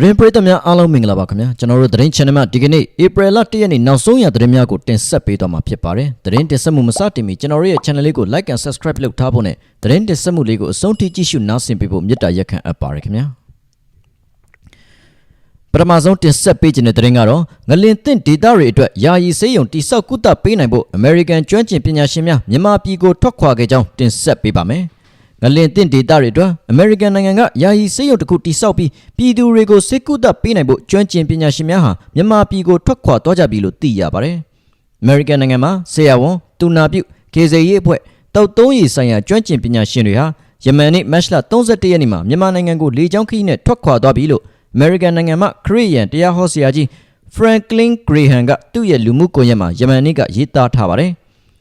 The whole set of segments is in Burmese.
သတင်းပရိသတ်များအားလုံးမင်္ဂလာပါခင်ဗျာကျွန်တော်တို့သတင်း channel မှာဒီကနေ့ April လ1ရက်နေ့နောက်ဆုံးရသတင်းများကိုတင်ဆက်ပေးသွားမှာဖြစ်ပါတယ်သတင်းတင်ဆက်မှုမစတင်မီကျွန်တော်တို့ရဲ့ channel လေးကို like and subscribe လုပ်ထားဖို့နဲ့သတင်းတင်ဆက်မှုလေးကိုအဆုံးထိကြည့်ရှုနားဆင်ပေးဖို့မေတ္တာရက်ခံအပ်ပါတယ်ခင်ဗျာပထမဆုံးတင်ဆက်ပေးခြင်းတဲ့သတင်းကတော့ငလင်သင့်ဒေတာတွေအတွက်ယာယီစေးရုံတိဆောက်ကုသပေးနိုင်ဖို့ American ကျွမ်းကျင်ပညာရှင်များမြန်မာပြည်ကိုထွက်ခွာခဲ့ကြောင်းတင်ဆက်ပေးပါမယ် ငလင်သင့်ဒေတာတွေအတွက် American နိုင်ငံကယာယီစေးရုံတစ်ခုတိဆောက်ပြီးပြည်သူတွေကိုစေကုသပေးနိုင်ဖို့ကျွမ်းကျင်ပညာရှင်များဟာမြန်မာပြည်ကိုထွက်ခွာသွားကြပြီလို့သိရပါတယ်။ American နိုင်ငံမှာဆေးရဝန်တူနာပြုကေဇေရေးအဖွဲ့တောက်သုံးရည်ဆိုင်ရာကျွမ်းကျင်ပညာရှင်တွေဟာယမန်နေ့မတ်လ31ရက်နေ့မှာမြန်မာနိုင်ငံကိုလေကြောင်းခရီးနဲ့ထွက်ခွာသွားပြီလို့ American နိုင်ငံမှာခရစ်ယာန်တရားဟောဆရာကြီး Franklin Graham ကသူ့ရဲ့လူမှုကွန်ရက်မှာယမန်နေ့ကရေးသားထားပါတယ်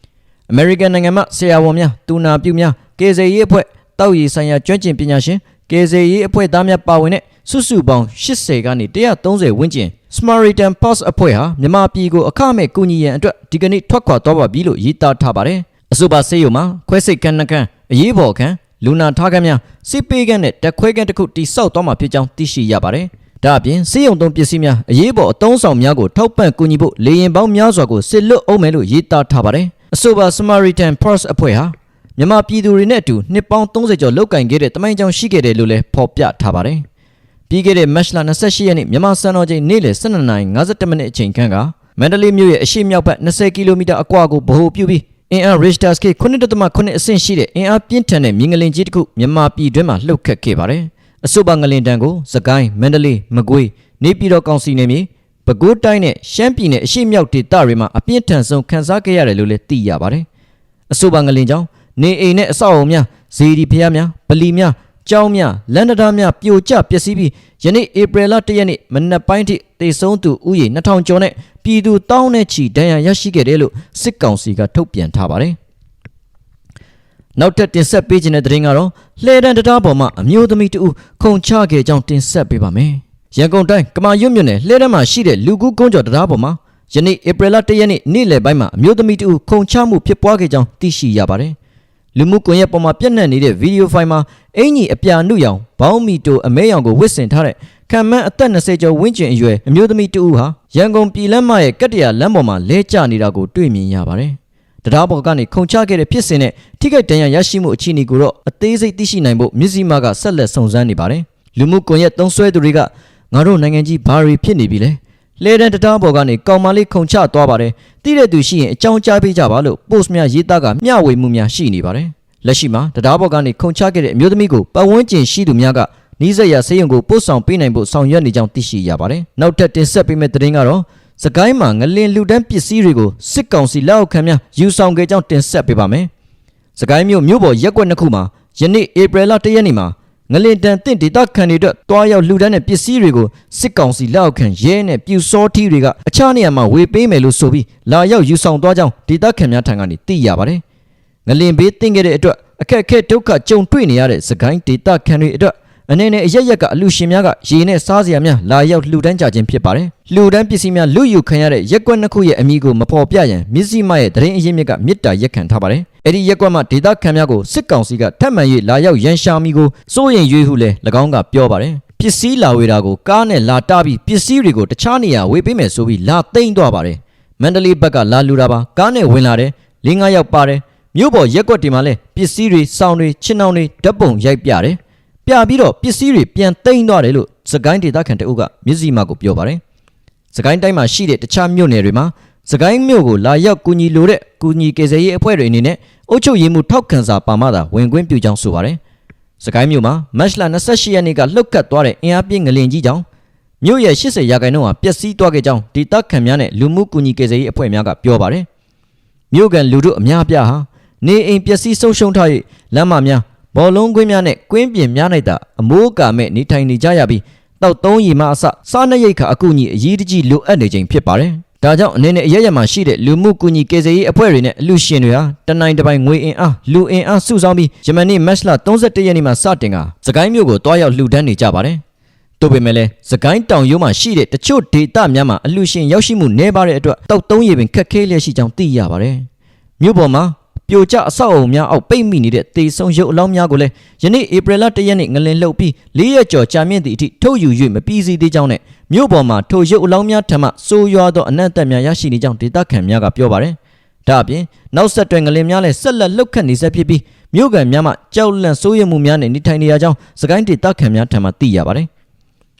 ။ American နိုင်ငံမှာဆရာဝန်များတူနာပြုများ ကေဇေရေးအဖွဲ့တောက်ရည်ဆိုင်ရာကျွမ်းကျင်ပညာရှင်ကေဇေရေးအဖွဲ့သားများပါဝင်တဲ့စုစုပေါင်း80ကနေ130ဝန်းကျင် Samaritan Pass အဖွဲ့ဟာမြန်မာပြည်ကိုအခမဲ့ကူညီရန်အတွက်ဒီကနေ့ထွက်ခွာသွားပါပြီလို့ရေးသားထားပါတယ်။အဆိုပါဆေးရုံမှာခွဲစိတ်ခန်းနှခန်းအရေးပေါ်ခန်းလူနာထားခန်းများစစ်ပေးခန်းနဲ့တက်ခွဲခန်းတစ်ခုတိစောက်သွားမှာဖြစ်ကြောင်းသိရှိရပါတယ်။ဒါအပြင်ဆေးရုံသုံးပစ္စည်းများအရေးပေါ်အသုံးဆောင်များကိုထောက်ပံ့ကူညီဖို့လေရင်ပေါင်းများစွာကိုစစ်လွတ်အောင်မယ်လို့ရေးသားထားပါတယ်။အဆိုပါ Samaritan Pass အဖွဲ့ဟာ မြန်မာပြည်သူတွေနဲ့အတူနှစ်ပေါင်း30ကျော်လောက်ကင်ခဲ့တဲ့တမိုင်းကြောင်ရှိခဲ့တယ်လို့လည်းဖော်ပြထားပါတယ်။ပြီးခဲ့တဲ့မတ်လ28ရက်နေ့မြန်မာစံတော်ချိန်နေ့လယ်12:52မိနစ်အချိန်ခန့်ကမန္တလေးမြို့ရဲ့အရှေ့မြောက်ဘက်20ကီလိုမီတာအကွာကိုဗဟိုပြုပြီးအင်အား Richter scale 9.8အဆင့်ရှိတဲ့အင်အားပြင်းထန်တဲ့မြင်းငလင်ကြီးတစ်ခုမြန်မာပြည်တွင်းမှာလှုပ်ခတ်ခဲ့ပါတယ်။အဆိုပါငလင်တန်းကိုစကိုင်းမန္တလေးမကွေးနေပြည်တော်ကောင်စီနယ်မြေပဲခူးတိုင်းနဲ့ရှမ်းပြည်နယ်အရှေ့မြောက်ဒေသတွေမှာအပြင်းထန်ဆုံးခန်းစားခဲ့ရတယ်လို့လည်းသိရပါတယ်။အဆိုပါငလင်ကြောင့် နေအိမ်နဲ့အဆောက်အအုံများဇေဒီဖျားများပလီများကျောင်းများလန်ဒတာများပြိုကျပျက်စီးပြီးယနေ့ဧပြီလ1ရက်နေ့မနက်ပိုင်းထိတေဆုံးသူဥယေ2000ကျော်နဲ့ပြည်သူတောင်းနဲ့ချီဒဏ်ရာရရှိခဲ့တယ်လို့စစ်ကောင်စီကထုတ်ပြန်ထားပါတယ်။နောက်ထပ်တင်ဆက်ပေးခြင်းတဲ့သတင်းကတော့လှဲတန်းတရားပေါ်မှာအမျိုးသမီးတဦးခုန်ချခဲ့ကြောင်းတင်ဆက်ပေးပါမယ်။ရန်ကုန်တိုင်းကမာရွတ်မြို့နယ်လှဲတန်းမှာရှိတဲ့လူကူးကုန်းကျော်တရားပေါ်မှာယနေ့ဧပြီလ1ရက်နေ့နေ့လယ်ပိုင်းမှာအမျိုးသမီးတဦးခုန်ချမှုဖြစ်ပွားခဲ့ကြောင်းသိရှိရပါတယ်။ လူမှုကွန်ရက်ပေါ်မှာပြန့်နှံ့နေတဲ့ဗီဒီယိုဖိုင်မှာအင်ကြီးအပြာနုရောင်ဘောင်းမီတိုအမဲရောင်ကိုဝစ်ဆင်ထားတဲ့ခံမှန်းအသက်20ကျော်ဝန်းကျင်အရွယ်အမျိုးသမီးတဦးဟာရန်ကုန်ပြည်လမ်းမရဲ့ကတ္တရာလမ်းပေါ်မှာလဲကျနေတာကိုတွေ့မြင်ရပါတယ်။တရားပေါ်ကနေခုန်ချခဲ့တဲ့ဖြစ်စဉ်နဲ့ထိခိုက်ဒဏ်ရာရရှိမှုအခြေအနေကိုတော့အသေးစိတ်သိရှိနိုင်ဖို့မြစည်းမကဆက်လက်စုံစမ်းနေပါတယ်။လူမှုကွန်ရက်သုံးစွဲသူတွေကငါတို့နိုင်ငံကြီးဘာတွေဖြစ်နေပြီလဲ။ လဲတန်းတရားပေါ်ကနေကောင်မလေးခုန်ချသွားပါတယ်။တိတဲ့သူရှိရင်အကြောင်းကြားပေးကြပါလို့ post များရေးသားကမျှဝေမှုများရှိနေပါတယ်။လက်ရှိမှာတရားပေါ်ကနေခုန်ချခဲ့တဲ့အမျိုးသမီးကိုပတ်ဝန်းကျင်ရှိသူများကနီးစပ်ရာဆေးရုံကိုပို့ဆောင်ပေးနိုင်ဖို့ဆောင်ရွက်နေကြောင်းသိရှိရပါတယ်။နောက်ထပ်တင်ဆက်ပေးမယ့်သတင်းကတော့စကိုင်းမှာငလင်လူတန်းပစ္စည်းတွေကိုစစ်ကောင်စီလက်အောက်ခံများယူဆောင်ခဲ့ကြောင်းတင်ဆက်ပေးပါမယ်။စကိုင်းမြို့မြို့ပေါ်ရက်ကွက်နှစ်ခုမှာယနေ့ဧပြီလ၁ရက်နေ့မှာ ငလင်တန်တင့်ဒေတာခန်တွေအတွက်တွားရောက်လှူဒန်းတဲ့ပစ္စည်းတွေကိုစစ်ကောင်စီလက်အောက်ခံရဲနဲ့ပြူစောထီးတွေကအခြားနေရာမှာဝေပေးမယ်လို့ဆိုပြီးလာရောက်ယူဆောင်သွားကြောင်းဒေတာခန်များထံကနေသိရပါတယ်။ငလင်ဘေးတင့်ခဲ့တဲ့အတွက်အခက်အခဲဒုက္ခကြုံတွေ့နေရတဲ့စကိုင်းဒေတာခန်တွေအတွက်အနေနဲ့အရက်ရက်ကအလူရှင်များကရေနဲ့စားစရာများလာရောက်လှူဒန်းကြခြင်းဖြစ်ပါတယ်။လှူဒန်းပစ္စည်းများလူယူခံရတဲ့ရက်ကွက်နှစ်ခုရဲ့အမိကိုမဖော်ပြရန်မြစည်းမရဲ့တရင်အရင်မြစ်ကမြစ်တာရက်ခံထားပါတယ်။ အဲ့ဒီရက်ကွက်မှာဒေတာခံများကိုစစ်ကောင်စီကထပ်မံ၍လာရောက်ရန်ရှာမိကိုစိုးရင်ရွေးဟုလဲ၎င်းကပြောပါတယ်။ပစ္စည်းလာဝေတာကိုကားနဲ့လာတားပြီးပစ္စည်းတွေကိုတခြားနေရာဝေပေးမယ်ဆိုပြီးလာသိမ်းသွားပါတယ်။မန္တလေးဘက်ကလာလူတာပါကားနဲ့ဝင်လာတယ်၄၅ယောက်ပါတယ်မြို့ပေါ်ရက်ကွက်ဒီမှာလဲပစ္စည်းတွေစောင်းတွေချင်းနှောင်းတွေဓာတ်ပုံရိုက်ပြတယ်ပြပြီးတော့ပစ္စည်းတွေပြန်သိမ်းသွားတယ်လို့စကိုင်းဒေတာခန်တအုပ်ကမြစည်းမကိုပြောပါတယ်စကိုင်းတိုင်းမှာရှိတဲ့တခြားမြို့နယ်တွေမှာစကိုင်းမြို့ကိုလာရောက်ကူညီလိုတဲ့ကူညီကေဇယ်ရေးအဖွဲ့တွေအနေနဲ့ အုပ်ချုပ်ရေးမှုထောက်ခံစာပါမှသာဝင်ခွင့်ပြုကြောင်းဆိုပါတယ်စကိုင်းမြို့မှာမတ်လ28ရက်နေ့ကလှုပ်ခတ်သွားတဲ့အင်အားပြင်းငလင်ကြီးကြောင့်မြို့ရဲ့80ရာခိုင်နှုန်းဟာပျက်စီးသွားခဲ့ကြောင်းဒေတာခန်များနဲ့လူမှုကူညီကေဇယ်ရေးအဖွဲ့များကပြောပါတယ်မြို့ကန်လူတို့အများအပြားဟာနေအိမ်ပျက်စီးဆုံးရှုံးထား၍လမ်းမများဘောလုံးကွင်းများနဲ့ကွင်းပြင်များ၌သာအမိုးကာမဲ့နေထိုင်နေကြရပြီးတောက်သုံးရီမအစစားနပ်ရိက္ခာအကူအညီအရေးတကြီးလိုအပ်နေခြင်းဖြစ်ပါတယ်။ ဒါကြောင့်အနေနဲ့အရရမှာရှိတဲ့လူမှုကူညီကေဇေရေးအဖွဲ့တွေနဲ့အလူရှင်တွေဟာတနိုင်တစ်ပိုင်းငွေအင်အားလူအင်အားစုဆောင်းပြီးယမန်နေ့မတ်လ31ရက်နေ့မှာစတင်ကစကိုင်းမြို့ကိုတွားရောက်လှူဒန်းနေကြပါတယ်။တို့ပေမဲ့လည်းစကိုင်းတောင်ရိုးမှာရှိတဲ့တချို့ဒေသများမှာအလူရှင်ရောက်ရှိမှုနည်းပါတဲ့အတွက်တောက်သုံးရီပင်ခက်ခဲလျက်ရှိကြောင်းသိရပါတယ်။မြို့ပေါ်မှာ ပြိုကျအဆောက်အုံများအောက်ပိတ်မိနေတဲ့တေဆုံးရုပ်အလောင်းများကိုလည်းယနေ့ဧပြီလ၁ရက်နေ့ငလင်လှုပ်ပြီး၄ရက်ကျော်ကြာမြင့်သည့်အထိထုတ်ယူ၍မပြီးစီးသေးကြောင်းနဲ့မြို့ပေါ်မှာထိုရုပ်အလောင်းများထံမှစိုးရွားသောအနံ့တက်များရရှိနေကြောင်းဒေသခံများကပြောပါတယ်။ဒါအပြင်နောက်ဆက်တွဲငလင်များလည်းဆက်လက်လှုပ်ခတ်နေဆက်ဖြစ်ပြီးမြို့ကန်များမှကြောက်လန့်စိုးရိမ်မှုများနဲ့နေထိုင်နေရကြောင်းစကိုင်းဒေသခံများထံမှသိရပါတယ်။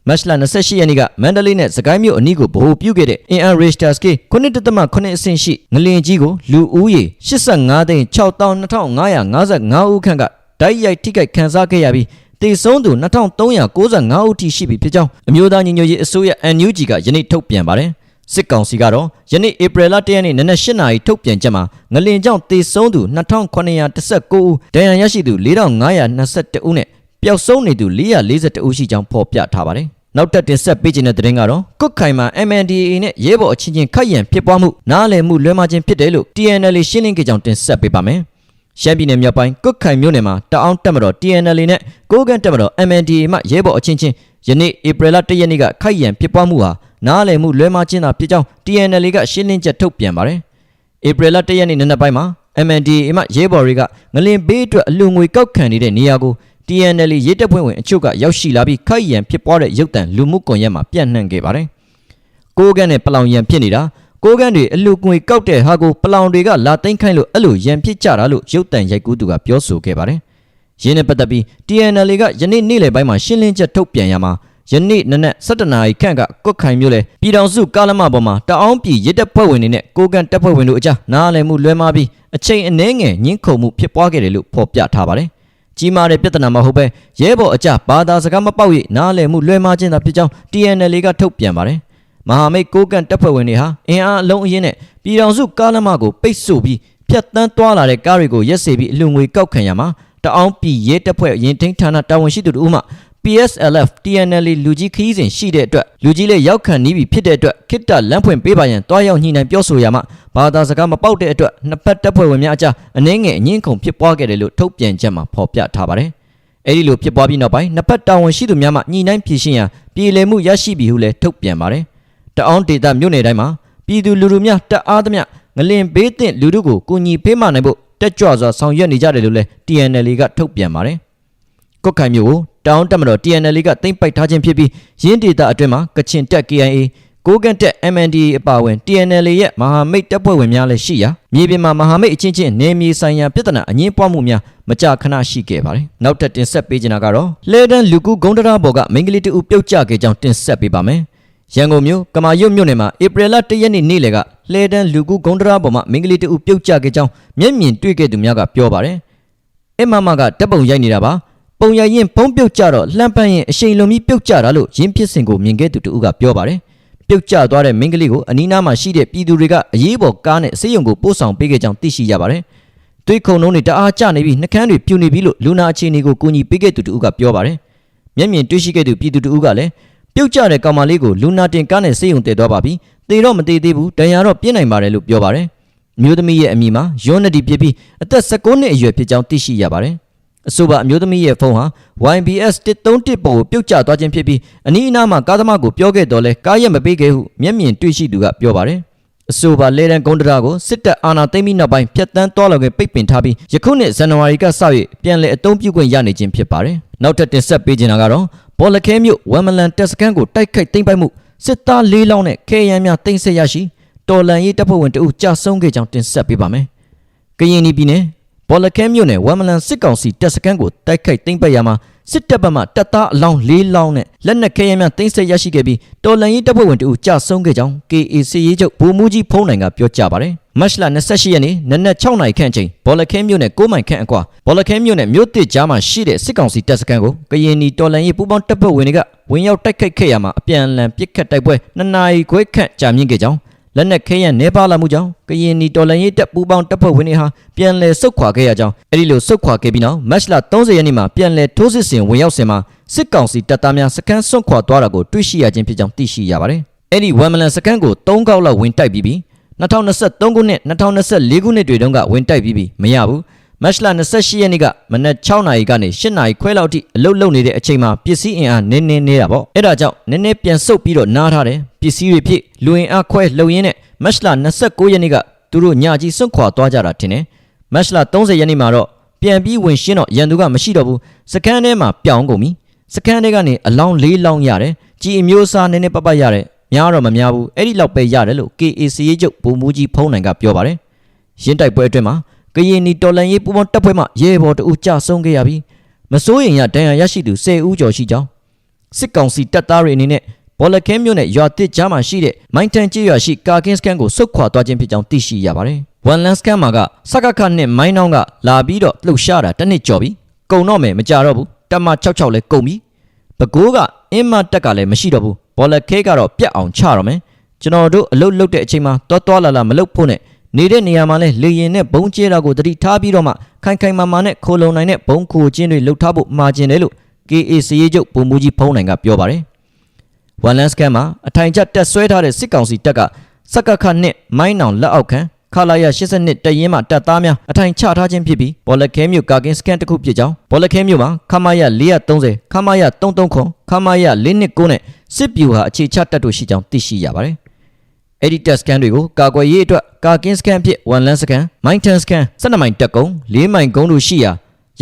မတ်လ28ရက်နေ့ကမန္တလေးနဲ့စကိုင်းမြို့အနီးကိုဗဟိုပြုခဲ့တဲ့အင်အားရီရှ်တာစကေ9.8အဆင့်ရှိငလင်ကြီးကိုလူဦးရေ85သိန်း62,555ဦးခန့်ကတိုက်ရိုက်ထိခိုက်ခံစားခဲ့ရပြီးတေဆုံးသူ2395ဦးထိရှိပြီဖြစ်ကြောင်းအမျိုးသားညီညွတ်ရေးအစိုးရ NUG ကယနေ့ထုတ်ပြန်ပါတယ်စစ်ကောင်စီကတော့ယနေ့ဧပြီလ1ရက်နေ့နနက်8နာရီထုတ်ပြန်ချက်မှာငလင်ကြောင့်တေဆုံးသူ2919ဦးဒဏ်ရာရရှိသူ4522ဦးနဲ့ပျောက်ဆုံးနေသူ442ဦးရှိကြောင်းဖော်ပြထားပါတယ်။ နောက်တက်တင်ဆက်ပေးခြင်းတဲ့သတင်းကတော့ကုတ်ခိုင်မှာ MNDAA နဲ့ရဲဘော်အချင်းချင်းခိုက်ရန်ဖြစ်ပွားမှုနားလည်မှုလွဲမှားခြင်းဖြစ်တယ်လို့ TNL ရှင်းလင်းခဲ့ကြောင်းတင်ဆက်ပေးပါမယ်။ရှမ်းပြည်နယ်မြောက်ပိုင်းကုတ်ခိုင်မြို့နယ်မှာတအောင်းတက်မတော် TNL နဲ့ကိုးကန့်တက်မတော် MNDAA မှရဲဘော်အချင်းချင်းယနေ့ဧပြီလ1ရက်နေ့ကခိုက်ရန်ဖြစ်ပွားမှုဟာနားလည်မှုလွဲမှားခြင်းသာဖြစ်ကြောင်း TNL ကရှင်းလင်းချက်ထုတ်ပြန်ပါတယ်။ဧပြီလ၁ရက်နေ့နံနက်ပိုင်းမှာ MNDAA မှရဲဘော်တွေကငလင်ဘေးအတွက်အလူငွေကောက်ခံနေတဲ့နေရာကို TNL ရဲတပ်ဖွဲ့ဝင်အချို့ကရောက်ရှိလာပြီးခိုက်ရန်ဖြစ်ပွားတဲ့ရုပ်တံလူမှုကွန်ရက်မှာပြန့်နှံ့ခဲ့ပါတယ်။ကိုးကန့်နဲ့ပလောင်ရန်ဖြစ်နေတာကိုးကန့်တွေအလူငွေကောက်တဲ့ဟာကိုပလောင်တွေကလာသိမ်းခိုင်းလို့အဲ့လိုရန်ဖြစ်ကြတာလို့ရုပ်တံရိုက်ကူးသူကပြောဆိုခဲ့ပါတယ်။ရင်းနဲ့ပတ်သက်ပြီး TNL ကယနေ့နေ့လယ်ပိုင်းမှာရှင်းလင်းချက်ထုတ်ပြန်ရမှာယနေ့နနက်7:00နာရီခန့်ကကွတ်ခိုင်မြို့လေပြည်တော်စုကားလမပေါ်မှာတအောင်းပြည်ရစ်တပ်ဖွဲ့ဝင်တွေနဲ့ကိုကန်တပ်ဖွဲ့ဝင်တို့အကြားနားလည်မှုလွဲမှားပြီးအချိန်အနည်းငယ်ညှင်းခုန်မှုဖြစ်ပွားခဲ့တယ်လို့ဖော်ပြထားပါတယ်။ ကြီးမားတဲ့ပြဿနာမဟုတ်ပဲရဲဘော်အကြဘာသာစကားမပေါက်ရနားလည်မှုလွဲမှားခြင်းသာဖြစ်ကြောင်း TNL ကထုတ်ပြန်ပါတယ်။မဟာမိတ်ကိုကန်တပ်ဖွဲ့ဝင်တွေဟာအင်အားအလုံးအင်းနဲ့ပြည်တော်စုကားလမကိုပိတ်ဆို့ပြီးဖြတ်တန်းသွားလာတဲ့ကားတွေကိုရက်စေပြီးအလူငွေကောက်ခံရမှာတအောင်းပြည်ရဲတပ်ဖွဲ့ရင်ထိန်ဌာနတာဝန်ရှိသူတို့မှ PSLF TNL လူကြီးခီးစဉ်ရှိတဲ့အတွက်လူကြီးလည်းရောက်ခံနေပြီဖြစ်တဲ့အတွက်ခိတ္တလမ်းဖွင့်ပေးပါရန်တွားရောက်ညှိနှိုင်းပြောဆိုရမှာဘာသာစကားမပေါက်တဲ့အတွက်နှစ်ဖက်တပ်ဖွဲ့ဝင်များအကြားအနှင်းငယ်အငင်းခုန်ဖြစ်ပွားခဲ့တယ်လို့ထုတ်ပြန်ချက်မှာဖော်ပြထားပါတယ်။အဲဒီလိုဖြစ်ပွားပြီးနောက်ပိုင်းနှစ်ဖက်တာဝန်ရှိသူများမှညှိနှိုင်းဖြေရှင်းရန်ပြည်လည်မှုရရှိပြီဟုလည်းထုတ်ပြန်ပါတယ်။တအောင်းဒေတာမြို့နယ်တိုင်းမှာပြည်သူလူထုများတအားသမျှငလင်ဘေးသင့်လူထုကိုကူညီပေးမနိုင်ဖို့တက်ကြွစွာဆောင်ရွက်နေကြတယ်လို့လည်း TNL ကထုတ်ပြန်ပါတယ်။ကုတ်ခိုင်မြို့ကို တောင်းတက်မတော် TNL ကသိမ့်ပိုက်ထားခြင်းဖြစ်ပြီးရင်းဒေတာအတွင်းမှာကချင်တက် KIA ကိုကန့်တက် MNDA အပါအဝင် TNL ရဲ့မဟာမိတ်တပ်ဖွဲ့ဝင်များလည်းရှိရာမြေပြင်မှာမဟာမိတ်အချင်းချင်းနေမြေဆိုင်ရာပြဿနာအငင်းပွားမှုများမကြာခဏရှိခဲ့ပါတယ်။နောက်ထပ်တင်ဆက်ပေးချင်တာကတော့လဲဒန်လူကူဂုံတရာဘော်ကမိန်းကလေးတူပြုတ်ကျခဲ့ကြောင်းတင်ဆက်ပေးပါမယ်။ရန်ကုန်မြို့ကမာရွတ်မြို့နယ်မှာဧပြီလ၁ရက်နေ့နေ့လယ်ကလဲဒန်လူကူဂုံတရာဘော်မှာမိန်းကလေးတူပြုတ်ကျခဲ့ကြောင်းမျက်မြင်တွေ့ခဲ့သူများကပြောပါတယ်။အမမကတပ်ပုံရိုက်နေတာပါ ပုံရရင်ဘုံပြုတ်ကြတော့လှမ်းပန်းရင်အရှိန်လုံးပြီးပြုတ်ကြတာလို့ရင်းဖြစ်စဉ်ကိုမြင်ခဲ့သူတူကပြောပါတယ်ပြုတ်ကျသွားတဲ့မင်းကလေးကိုအနီးနားမှာရှိတဲ့ပြည်သူတွေကအရေးပေါ်ကားနဲ့ဆေးရုံကိုပို့ဆောင်ပေးခဲ့ကြောင်းသိရှိရပါတယ်သွေးခုန်လုံးတွေတအားကျနေပြီးနှကန်းတွေပြူနေပြီလို့လူနာအခြေအနေကိုကူညီပေးခဲ့သူတူကပြောပါတယ်မျက်မြင်တွေ့ရှိခဲ့သူပြည်သူတူကလည်းပြုတ်ကျတဲ့ကောင်မလေးကိုလူနာတင်ကားနဲ့ဆေးရုံတည်သွားပါပြီသေတော့မသေးသေးဘူးဒဏ်ရာတော့ပြင်းနိုင်ပါတယ်လို့ပြောပါတယ်မျိုးသမီးရဲ့အမိမှာယွန်းနဒီဖြစ်ပြီးအသက်16နှစ်အရွယ်ဖြစ်ကြောင်းသိရှိရပါတယ် အဆိုပါအမျိုးသမီးရဲ့ဖုန်းဟာ YBS 131ပုံကိုပြုတ်ကျသွားခြင်းဖြစ်ပြီးအနီးအနားမှာကားသမားကိုပြောခဲ့တော့လဲကားရက်မပေးခဲ့ဟုမျက်မြင်တွေ့ရှိသူကပြောပါတယ်အဆိုပါလေတန်ကုန်းတရာကိုစစ်တပ်အာဏာသိမ်းပြီးနောက်ပိုင်းဖျက်ဆီးသွားလာခွင့်ပိတ်ပင်ထားပြီးယခုနှစ်ဇန်နဝါရီကစ၍ပြန်လည်အသုံးပြုခွင့်ရနေခြင်းဖြစ်ပါတယ်နောက်ထပ်တင်ဆက်ပေးချင်တာကတော့ဘော်လခဲမြို့ဝမ်မလန်တက်စကန်ကိုတိုက်ခိုက်သိမ်းပိုက်မှုစစ်သား၄လောင်းနဲ့ခဲယမ်းများသိမ်းဆည်းရရှိတော်လန်ရေးတပ်ဖွဲ့ဝင်တအုပ်ကြာဆုံးခဲ့ကြောင်းတင်ဆက်ပေးပါမယ်ကရင်ပြည်နယ် ဘော်လခဲမြို့နယ်ဝမ်မလန်စစ်ကောင်စီတပ်စခန်းကိုတိုက်ခိုက်သိမ်းပိုက်ရမှာစစ်တပ်ဘက်မှတပ်သားအလောင်း၄လောင်းနဲ့လက်နက်ခဲယမ်းများသိမ်းဆည်းရရှိခဲ့ပြီးတော်လန်ရေးတပ်ဖွဲ့ဝင်တို့ကြာဆုံးခဲ့ကြောင်း KA စီရေးချုပ်ဗိုလ်မှူးကြီးဖုံးနိုင်ကပြောကြားပါတယ်မတ်လ28ရက်နေ့နနက်6နာရီခန့်အချိန်ဘော်လခဲမြို့နယ်9မိုင်ခန့်အကွာဘော်လခဲမြို့နယ်မြို့တစ်ကြားမှာရှိတဲ့စစ်ကောင်စီတပ်စခန်းကိုကရင်နီတော်လန်ရေးပူးပေါင်းတပ်ဖွဲ့ဝင်တွေကဝင်ရောက်တိုက်ခိုက်ခဲ့ရမှာအပြန်အလှန်ပစ်ခတ်တိုက်ပွဲ2နာရီခွဲခန့်ကြာမြင့်ခဲ့ကြောင်း လက်နက်ခဲယံနေပါလာမှုကြောင့်ကရင်နီတော်လန်ရေးတပ်ပူးပေါင်းတပ်ဖွဲ့ဝင်တွေဟာပြန်လည်ဆုတ်ခွာခဲ့ရကြောင်းအဲဒီလိုဆုတ်ခွာခဲ့ပြီးနောက်မတ်လ30ရက်နေ့မှာပြန်လည်ထိုးစစ်ဆင်ဝင်ရောက်စဉ်မှာစစ်ကောင်စီတပ်သားများစခန်းစွန့်ခွာသွားတာကိုတွေ့ရှိရခြင်းဖြစ်ကြောင်းသိရှိရပါတယ်။အဲဒီဝမ်မလန်စခန်းကို3ကောက်လောက်ဝင်တိုက်ပြီးပြီး2023ခုနှစ်2024ခုနှစ်တွေတုန်းကဝင်တိုက်ပြီးပြီးမရဘူး။ မတ်လ28ရက်နေ့ကမနက်6နာရီကနေ8နာရီခွဲလောက်ထိအလုပ်လုပ်နေတဲ့အချိန်မှာပစ္စည်းအင်အားနည်းနည်းနေတာပေါ့အဲ့ဒါကြောင့်နည်းနည်းပြန်ဆုတ်ပြီးတော့နားထားတယ်ပစ္စည်းတွေဖြစ်လူအင်အားခွဲလှုပ်ရင်းနဲ့မတ်လ29ရက်နေ့ကသူတို့ညကြီးစွန့်ခွာသွားကြတာထင်တယ်မတ်လ30ရက်နေ့မှာတော့ပြန်ပြီးဝင်ရှင်းတော့ရန်သူကမရှိတော့ဘူးစကန်ထဲမှာပြောင်းကုန်ပြီစကန်ထဲကနေအလောင်း၄လောင်းရတယ်ကြည်အမျိုးအစားနည်းနည်းပပရတယ်များတော့မများဘူးအဲ့ဒီလောက်ပဲရတယ်လို့ KAC ရေးချုပ်ဗိုလ်မှူးကြီးဖုံးနိုင်ကပြောပါတယ်ရင်းတိုက်ပွဲအတွင်းမှာ ကရင်နီတော်လန်ရေးပူပေါင်းတပ်ဖွဲ့မှရဲဘော်တအူကြဆုံးခဲ့ရပြီးမစိုးရင်ရဒဏ်ရာရရှိသူ10ဦးကျော်ရှိကြောင်းစစ်ကောင်စီတပ်သားတွေအနေနဲ့ဘောလခဲမြို့နယ်ရွာတစ်ကြားမှာရှိတဲ့မိုင်းတန်ကျေးရွာရှိကာကင်းစကန်ကိုဆုတ်ခွာသွားခြင်းဖြစ်ကြောင်းသိရှိရပါတယ်။ဝန်လန်စကန်မှာကစကခနဲ့မိုင်းနောင်းကလာပြီးတော့လှုပ်ရှားတာတစ်နှစ်ကျော်ပြီ။ကုံတော့မယ်မကြတော့ဘူး။တက်မ66လဲကုံပြီ။ဘကိုးကအင်းမတက်ကလည်းမရှိတော့ဘူး။ဘောလခဲကတော့ပြတ်အောင်ချတော့မယ်။ကျွန်တော်တို့အလုတ်လုတ်တဲ့အချိန်မှာတွားတွားလာလာမလုတ်ဖို့နဲ့ နေတဲ့နေရာမှာလဲလေရင်နဲ့ဘုံကျဲတာကိုတတိထားပြီးတော့မှခိုင်ခိုင်မာမာနဲ့ခိုလုံနိုင်တဲ့ဘုံခိုချင်းတွေလှုပ်ထားဖို့မှာကျင်တယ်လို့ KAC ရေးချုပ်ပုံမူကြီးဖုံးနိုင်ကပြောပါတယ်။ဝန်လန်စကန်မှာအထိုင်ချတက်ဆွဲထားတဲ့စစ်ကောင်စီတပ်ကစက်ကခနဲ့မိုင်းနောင်လက်အောက်ခံခလာရ82တရင်မှတပ်သားများအထိုင်ချထားခြင်းဖြစ်ပြီးဘောလခဲမြို့ကာကင်းစကန်တစ်ခုဖြစ်ကြောင်းဘောလခဲမြို့မှာခမာယ430ခမာယ339ခမာယ429နဲ့စစ်ပြူဟာအခြေချတပ်တို့ရှိကြောင်းသိရှိရပါတယ်။ အဲ့ဒီတက်စကန်တွေကိုကာကွယ်ရေးအတွက်ကာကင်းစကန်ဖြစ်ဝန်လန်စကန်မိုင်းတန်စကန်12မိုင်တက်ကုန်း4မိုင်ကုန်းတို့ရှိရာ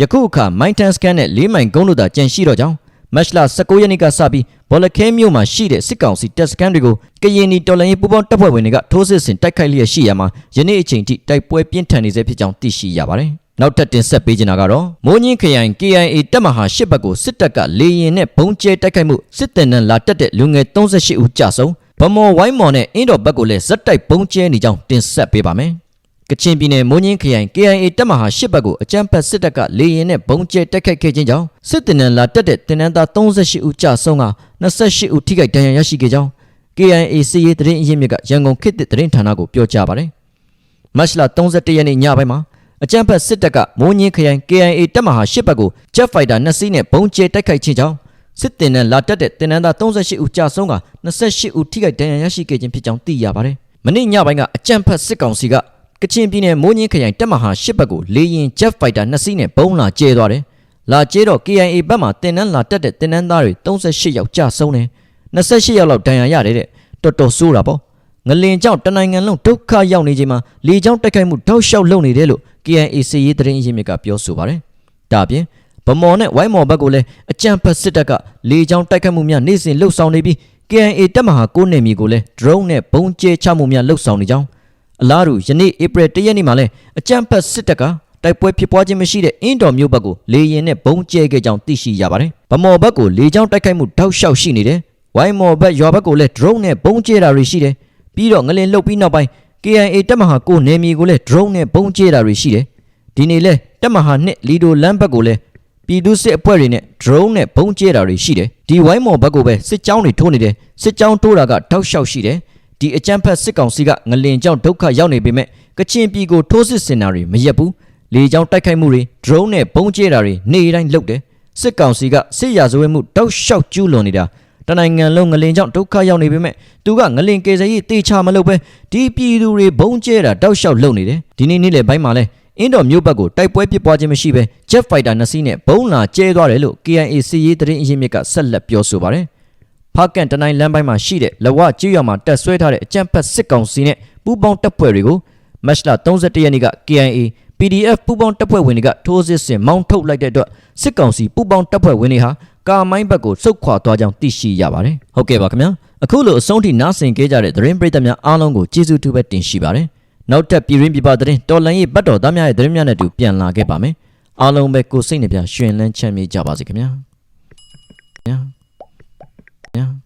ယခုအခါမိုင်းတန်စကန်နဲ့4မိုင်ကုန်းတို့သာကျန်ရှိတော့ကြောင်းမတ်လ19ရက်နေ့ကစပြီးဘောလခဲမြို့မှာရှိတဲ့စစ်ကောင်စီတပ်စခန်းတွေကိုကရင်နီတော်လှန်ရေးပူးပေါင်းတပ်ဖွဲ့ဝင်တွေကထိုးစစ်ဆင်တိုက်ခိုက်လျက်ရှိရမှာယနေ့အချိန်ထိတိုက်ပွဲပြင်းထန်နေဆဲဖြစ်ကြောင်းသိရှိရပါတယ်။နောက်ထပ်တင်ဆက်ပေးချင်တာကတော့မိုးညင်းခရိုင် KIA တပ်မဟာရှစ်ဘက်ကိုစစ်တပ်ကလေရင်နဲ့ဘုံကျဲတိုက်ခိုက်မှုစစ်တပ်နဲ့လာတက်တဲ့လူငယ်38ဦးကြာဆုံး ဗမော်ဝိုင်းမော်နဲ့အင်းတော်ဘက်ကိုလည်းဇက်တိုက်ဘုံကျဲနေကြောင်းတင်ဆက်ပေးပါမယ်။ကချင်ပြည်နယ်မိုးညင်းခရိုင် KIA တပ်မဟာရှစ်ဘက်ကိုအကြမ်းဖက်စစ်တပ်ကလေရင်နဲ့ဘုံကျဲတိုက်ခိုက်ခဲ့ခြင်းကြောင့်စစ်တပ်နဲ့လာတက်တဲ့တင်နန်းသား38ဦးကြာဆုံးက28ဦးထိခိုက်ဒဏ်ရာရရှိခဲ့ကြောင်း KIA စီရေးသတင်းအရင်းမြစ်ကရန်ကုန်ခေတ်သစ်သတင်းဌာနကိုပြောကြားပါတယ်။မတ်လ31ရက်နေ့ညပိုင်းမှာအကြမ်းဖက်စစ်တပ်ကမိုးညင်းခရိုင် KIA တပ်မဟာရှစ်ဘက်ကို Jet Fighter 2စီးနဲ့ဘုံကျဲတိုက်ခိုက်ခြင်းကြောင့် စစ်တင်နဲ့လာတက်တဲ့တင်နန်းသား38ဦးကြာဆုံးက28ဦးထိခိုက်ဒဏ်ရာရရှိခဲ့ခြင်းဖြစ်ကြောင်းသိရပါတယ်။မနေ့ညပိုင်းကအကြမ်းဖက်စစ်ကောင်စီကကချင်ပြည်နယ်မိုးညင်းခရိုင်တပ်မဟာရှစ်ဘက်ကိုလေရင် Jet Fighter 2စီးနဲ့ဘုံလာကျဲသွားတယ်။လာကျဲတော့ KIA ဘက်မှာတင်နန်းလာတက်တဲ့တင်နန်းသားတွေ38ယောက်ကြာဆုံးတယ်။28ယောက်လောက်ဒဏ်ရာရတယ်တဲ့။တော်တော်ဆိုးတာပေါ့။ငလင်ကြောင့်တနိုင်ငံလုံးဒုက္ခရောက်နေချိန်မှာလေကြောင်းတိုက်ခိုက်မှုတောက်လျှောက်လုပ်နေတယ်လို့ KIA စီရေးသတင်းရင်းမြစ်ကပြောဆိုပါတယ်။ဒါပြင် ဗမော်နဲ့ဝိုင်းမော်ဘက်ကိုလည်းအကြံဖက်စစ်တပ်ကလေကြောင်းတိုက်ခိုက်မှုများနေ့စဉ်လှုပ်ဆောင်နေပြီး KIA တပ်မဟာကိုနေမီကိုလည်း drone နဲ့ဘုံကျဲချမှုများလှုပ်ဆောင်နေကြောင်းအလားတူယနေ့ဧပြီ၁ရက်နေ့မှာလည်းအကြံဖက်စစ်တပ်ကတိုက်ပွဲဖြစ်ပွားခြင်းမရှိတဲ့အင်းတော်မြို့ဘက်ကိုလေရင်နဲ့ဘုံကျဲခဲ့ကြောင်းသိရှိရပါတယ်။ဗမော်ဘက်ကိုလေကြောင်းတိုက်ခိုက်မှုတောက်လျှောက်ရှိနေတယ်။ဝိုင်းမော်ဘက်ရွာဘက်ကိုလည်း drone နဲ့ဘုံကျဲတာတွေရှိတယ်။ပြီးတော့ငလင်လှုပ်ပြီးနောက်ပိုင်း KIA တပ်မဟာကိုနယ်မြေကိုလည်း drone နဲ့ဘုံကျဲတာတွေရှိတယ်။ဒီနေ့လဲတပ်မဟာနှစ်လီဒိုလမ်းဘက်ကိုလည်း ပြည်သူစစ်အဖွဲ့တွေနဲ့ drone နဲ့ဘုံကျဲတာတွေရှိတယ်။ဒီဝိုင်းမော်ဘက်ကိုပဲစစ်ကြောင်းတွေထိုးနေတယ်။စစ်ကြောင်းထိုးတာကတောက်လျှောက်ရှိတယ်။ဒီအကြမ်းဖက်စစ်ကောင်စီကငလင်ကြောင့်ဒုက္ခရောက်နေပေမဲ့ကချင်ပြည်ကိုထိုးစစ်ဆင်တာတွေမရက်ဘူးလေကြောင်းတိုက်ခိုက်မှုတွေ drone နဲ့ဘုံကျဲတာတွေနေ့တိုင်းလုပ်တယ်စစ်ကောင်စီကစစ်ရာဇဝတ်မှုတောက်လျှောက်ကျူးလွန်နေတာတနိုင်ငံလုံးငလင်ကြောင့်ဒုက္ခရောက်နေပေမဲ့သူကငလင်ကေစရေးတေချာမလုပ်ပဲဒီပြည်သူတွေဘုံကျဲတာတောက်လျှောက်လုပ်နေတယ်ဒီနေ့နေ့လေဘိုင်းမှာလဲ အင်းတော်မြို့ဘက်ကိုတိုက်ပွဲပစ်ပွားခြင်းမရှိဘဲ Jet Fighter 2စီးနဲ့ဘုံလာကျဲသွားတယ်လို့ KIA စီရေးသတင်းအရင်းမြစ်ကဆက်လက်ပြောဆိုပါတယ်ဖားကန်တနိုင်းလမ်းပိုင်းမှာရှိတဲ့လဝကျွော်မှာတက်ဆွဲထားတဲ့အကြမ်းဖက်စစ်ကောင်စီနဲ့ပူးပေါင်းတပ်ဖွဲ့တွေကိုမတ်လ31ရက်နေ့က KIA PDF ပူးပေါင်းတပ်ဖွဲ့ဝင်တွေကထိုးစစ်ဆင်မောင်းထုတ်လိုက်တဲ့အတွက်စစ်ကောင်စီပူးပေါင်းတပ်ဖွဲ့ဝင်တွေဟာကာမိုင်းဘက်ကိုစုတ်ခွာသွားကြောင်းသိရှိရပါတယ်။ဟုတ်ကဲ့ပါခင်ဗျာ။အခုလိုအဆုံးထိနားဆင်ကြကြတဲ့သတင်းပရိသတ်များအားလုံးကိုကျေးဇူးတူပဲတင်ရှိပါတယ်။ နောက်ထပ်ပြည်ရင်းပြပသတင်းတော်လန်ရေးပတ်တော်သားများရဲ့သတင်းများနဲ့တူပြန်လာခဲ့ပါမယ်။အားလုံးပဲကိုစိတ်နှပြရှင်လန်းချမ်းမြေ့ကြပါစေခင်ဗျာ။ခင်ဗျာ။